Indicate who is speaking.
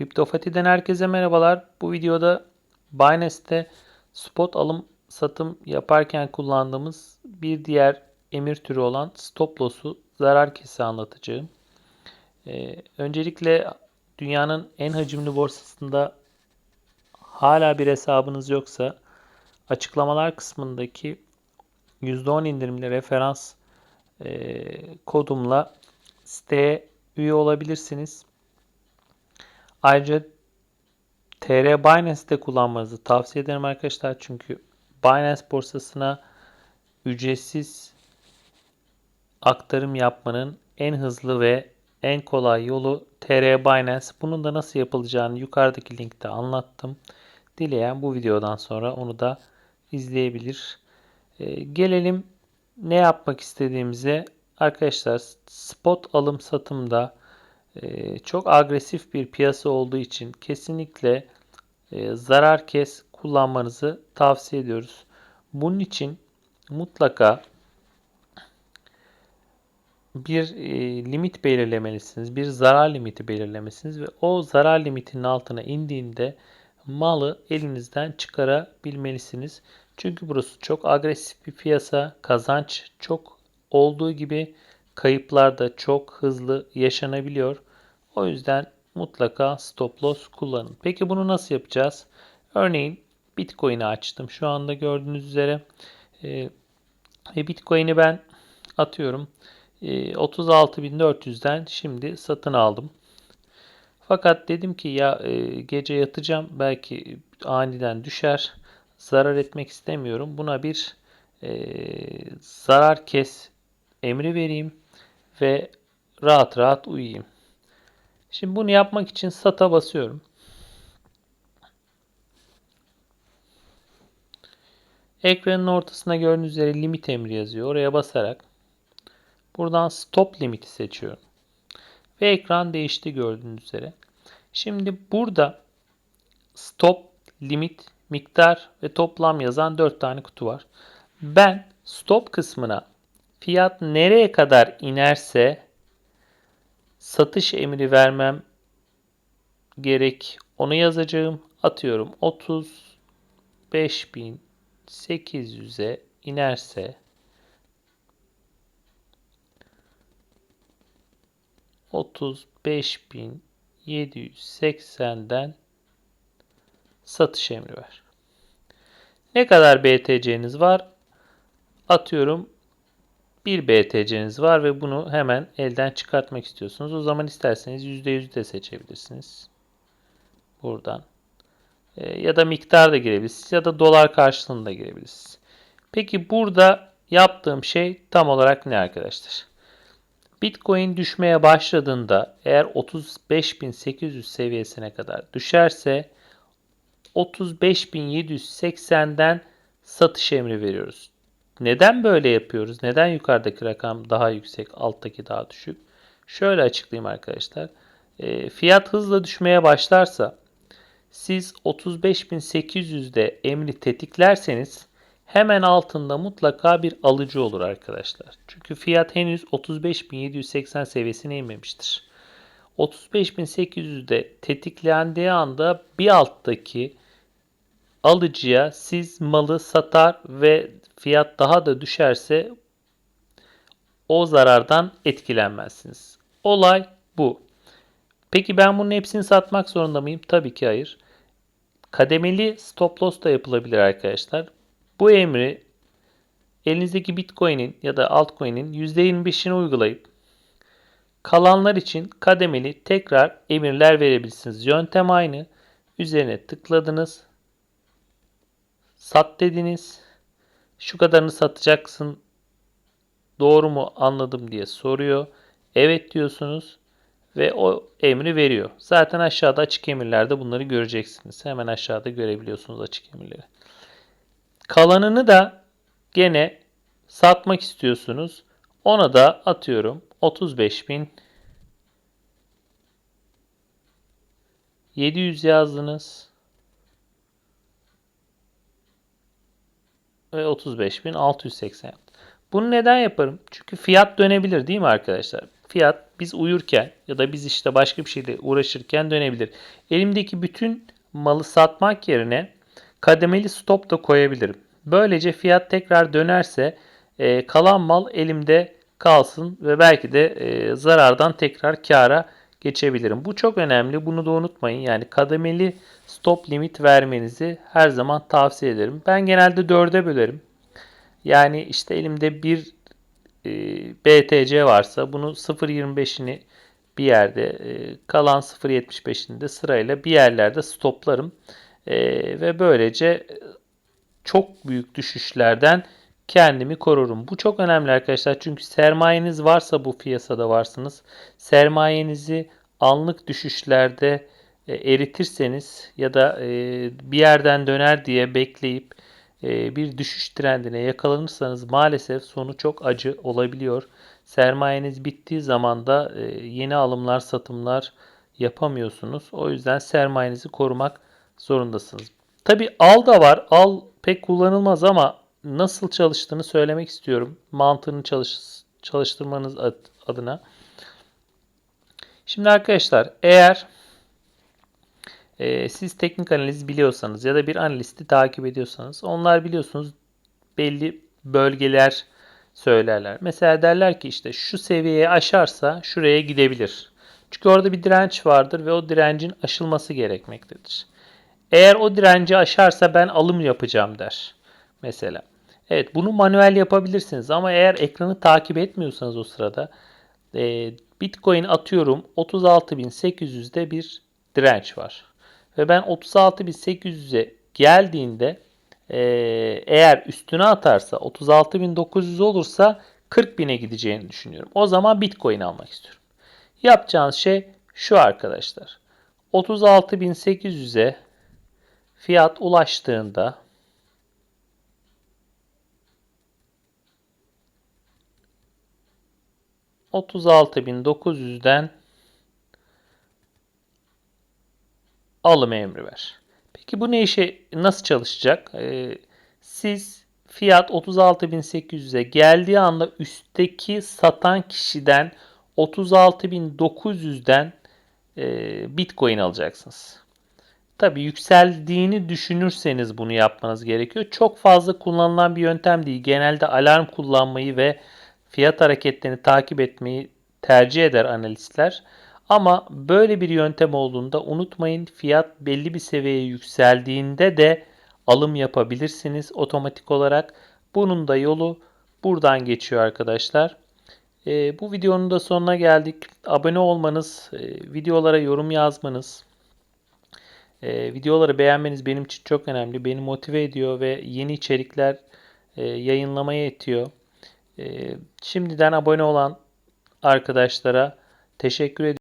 Speaker 1: Kriptofati'den herkese merhabalar. Bu videoda Binance'te spot alım satım yaparken kullandığımız bir diğer emir türü olan stop loss'u zarar kesi anlatacağım. Ee, öncelikle dünyanın en hacimli borsasında hala bir hesabınız yoksa açıklamalar kısmındaki %10 indirimli referans e, kodumla siteye üye olabilirsiniz. Ayrıca TR Binance'de kullanmanızı tavsiye ederim arkadaşlar. Çünkü Binance borsasına ücretsiz aktarım yapmanın en hızlı ve en kolay yolu TR Binance. Bunun da nasıl yapılacağını yukarıdaki linkte anlattım. Dileyen bu videodan sonra onu da izleyebilir. Ee, gelelim ne yapmak istediğimize. Arkadaşlar spot alım satımda e, çok agresif bir piyasa olduğu için kesinlikle e, zarar kes kullanmanızı tavsiye ediyoruz. Bunun için mutlaka bir e, limit belirlemelisiniz. Bir zarar limiti belirlemesiniz ve o zarar limitinin altına indiğinde malı elinizden çıkarabilmelisiniz. Çünkü burası çok agresif bir piyasa. Kazanç çok olduğu gibi kayıplar da çok hızlı yaşanabiliyor. O yüzden mutlaka stop loss kullanın. Peki bunu nasıl yapacağız? Örneğin Bitcoin'i açtım. Şu anda gördüğünüz üzere e, Bitcoin'i ben atıyorum e, 36.400'den şimdi satın aldım. Fakat dedim ki ya e, gece yatacağım belki aniden düşer. Zarar etmek istemiyorum. Buna bir e, zarar kes emri vereyim ve rahat rahat uyuyayım. Şimdi bunu yapmak için SAT'a basıyorum. Ekranın ortasına gördüğünüz üzere limit emri yazıyor. Oraya basarak buradan stop limiti seçiyorum. Ve ekran değişti gördüğünüz üzere. Şimdi burada stop, limit, miktar ve toplam yazan 4 tane kutu var. Ben stop kısmına fiyat nereye kadar inerse satış emri vermem gerek. Onu yazacağım. Atıyorum 35.800'e inerse otuz beş bin yedi yüz seksenden satış emri ver. Ne kadar BTC'niz var? Atıyorum bir BTC'niz var ve bunu hemen elden çıkartmak istiyorsunuz. O zaman isterseniz %100 de seçebilirsiniz. Buradan. E, ya da miktar da girebilirsiniz ya da dolar karşılığında girebilirsiniz. Peki burada yaptığım şey tam olarak ne arkadaşlar? Bitcoin düşmeye başladığında eğer 35.800 seviyesine kadar düşerse 35.780'den satış emri veriyoruz. Neden böyle yapıyoruz? Neden yukarıdaki rakam daha yüksek, alttaki daha düşük? Şöyle açıklayayım arkadaşlar. E, fiyat hızla düşmeye başlarsa siz 35.800'de emri tetiklerseniz hemen altında mutlaka bir alıcı olur arkadaşlar. Çünkü fiyat henüz 35.780 seviyesine inmemiştir. 35.800'de tetiklendiği anda bir alttaki alıcıya siz malı satar ve fiyat daha da düşerse o zarardan etkilenmezsiniz. Olay bu. Peki ben bunun hepsini satmak zorunda mıyım? Tabii ki hayır. Kademeli stop loss da yapılabilir arkadaşlar. Bu emri elinizdeki Bitcoin'in ya da altcoin'in %25'ini uygulayıp kalanlar için kademeli tekrar emirler verebilirsiniz. Yöntem aynı. Üzerine tıkladınız. Sat dediniz. Şu kadarını satacaksın. Doğru mu anladım diye soruyor. Evet diyorsunuz ve o emri veriyor. Zaten aşağıda açık emirlerde bunları göreceksiniz. Hemen aşağıda görebiliyorsunuz açık emirleri. Kalanını da gene satmak istiyorsunuz. Ona da atıyorum 35.000 700 yazdınız. Ve 35.680 yaptı. Bunu neden yaparım? Çünkü fiyat dönebilir değil mi arkadaşlar? fiyat biz uyurken ya da biz işte başka bir şeyle uğraşırken dönebilir. Elimdeki bütün malı satmak yerine kademeli stop da koyabilirim. Böylece fiyat tekrar dönerse e, kalan mal elimde kalsın ve belki de e, zarardan tekrar kâra geçebilirim. Bu çok önemli. Bunu da unutmayın. Yani kademeli stop limit vermenizi her zaman tavsiye ederim. Ben genelde 4'e bölerim. Yani işte elimde bir e, BTC varsa bunu 0.25'ini bir yerde e, kalan 0.75'ini de sırayla bir yerlerde stoplarım. E, ve böylece çok büyük düşüşlerden kendimi korurum. Bu çok önemli arkadaşlar. Çünkü sermayeniz varsa bu piyasada varsınız. Sermayenizi anlık düşüşlerde e, eritirseniz ya da e, bir yerden döner diye bekleyip e, bir düşüş trendine yakalanırsanız maalesef sonu çok acı olabiliyor. Sermayeniz bittiği zaman da yeni alımlar, satımlar yapamıyorsunuz. O yüzden sermayenizi korumak zorundasınız. Tabi al da var. Al pek kullanılmaz ama nasıl çalıştığını söylemek istiyorum. Mantığını çalış, çalıştırmanız adına. Şimdi arkadaşlar eğer e, siz teknik analiz biliyorsanız ya da bir analisti takip ediyorsanız onlar biliyorsunuz belli bölgeler söylerler. Mesela derler ki işte şu seviyeyi aşarsa şuraya gidebilir. Çünkü orada bir direnç vardır ve o direncin aşılması gerekmektedir. Eğer o direnci aşarsa ben alım yapacağım der. Mesela. Evet bunu manuel yapabilirsiniz ama eğer ekranı takip etmiyorsanız o sırada e, Bitcoin atıyorum 36.800'de bir direnç var. Ve ben 36.800'e geldiğinde e, eğer üstüne atarsa 36.900 olursa 40.000'e gideceğini düşünüyorum. O zaman Bitcoin almak istiyorum. Yapacağınız şey şu arkadaşlar. 36.800'e fiyat ulaştığında $36.900'den alım emri ver. Peki bu ne işe nasıl çalışacak? Ee, siz fiyat 36.800'e geldiği anda üstteki satan kişiden 36.900'den e, Bitcoin alacaksınız. Tabii yükseldiğini düşünürseniz bunu yapmanız gerekiyor. Çok fazla kullanılan bir yöntem değil. Genelde alarm kullanmayı ve fiyat hareketlerini takip etmeyi tercih eder analistler. Ama böyle bir yöntem olduğunda unutmayın fiyat belli bir seviyeye yükseldiğinde de alım yapabilirsiniz otomatik olarak. Bunun da yolu buradan geçiyor arkadaşlar. E, bu videonun da sonuna geldik. Abone olmanız, e, videolara yorum yazmanız, e, videoları beğenmeniz benim için çok önemli. Beni motive ediyor ve yeni içerikler e, yayınlamaya itiyor. E, şimdiden abone olan arkadaşlara teşekkür ediyorum.